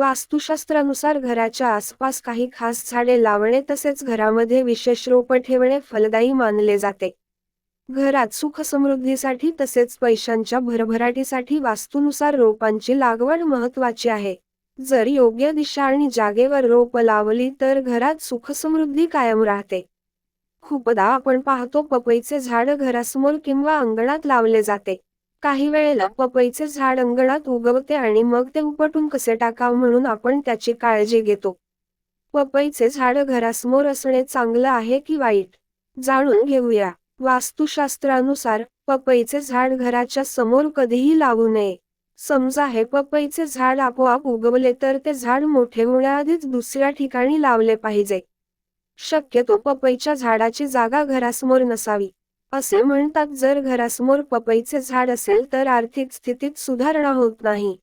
वास्तुशास्त्रानुसार घराच्या आसपास काही खास झाडे लावणे तसेच घरामध्ये विशेष रोप ठेवणे फलदायी मानले जाते. घरात सुख समृद्धीसाठी तसेच पैशांच्या भरभराटीसाठी वास्तूनुसार रोपांची लागवड महत्वाची आहे. जर योग्य दिशा आणि जागेवर रोप लावली तर घरात सुखसमृद्धी कायम राहते. खूपदा आपण पाहतो पपईचे झाड घरासमोर किंवा अंगणात लावले जाते. काही वेळेला पपईचे झाड अंगणात उगवते आणि मग ते उपटून कसे टाकाव म्हणून आपण त्याची काळजी घेतो. पपईचे झाड घरासमोर असणे चांगलं आहे की वाईट? जाणून घेऊया. वास्तुशास्त्रानुसार पपईचे झाड घराच्या समोर कधीही लावू नये. समजा हे पपईचे झाड आपोआप उगवले तर ते झाड मोठे होण्याआधीच दुसऱ्या ठिकाणी लावले पाहिजे. शक्यतो पपईच्या झाडाची जागा घरासमोर नसावी. असे म्हणतात जर घरासमोर पपईचे झाड असेल तर आर्थिक स्थितीत सुधारणा होत नाही.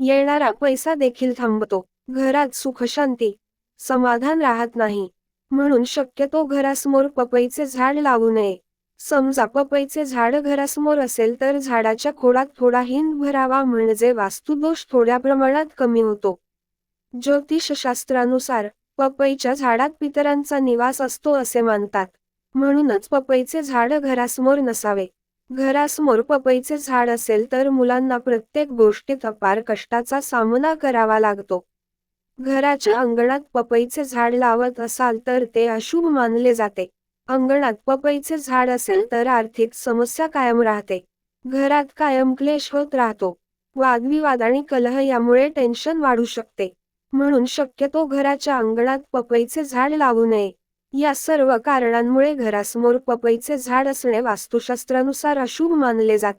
येणारा पैसा देखील थांबतो. घरात सुखशांती समाधान राहत नाही. म्हणून शक्यतो घरासमोर पपईचे झाड लावू नये. समजा पपईचे झाड घरासमोर असेल तर झाडाच्या खोडात थोडा हिंद भरावा म्हणजे वास्तुदोष थोड्या प्रमाणात कमी होतो. ज्योतिषशास्त्रानुसार पपईच्या झाडात पितरांचा निवास असतो असे मानतात. म्हणूनच पपईचे झाड घरासमोर नसावे. घरासमोर पपईचे झाड असेल तर मुलांना प्रत्येक गोष्टीत अपार कष्टाचा सामना करावा लागतो. घराच्या अंगणात पपईचे झाड लावत असाल तर ते अशुभ मानले जाते. अंगणात पपईचे झाड असेल तर आर्थिक समस्या कायम राहते. घरात कायम क्लेश होत राहतो. वादविवाद आणि कलह यामुळे टेन्शन वाढू शकते. म्हणून शक्यतो घराच्या अंगणात पपईचे झाड लावू नये. या सर्व कारणांमुळे घरासमोर पपईचे झाड असणे वास्तुशास्त्रानुसार अशुभ मानले जाते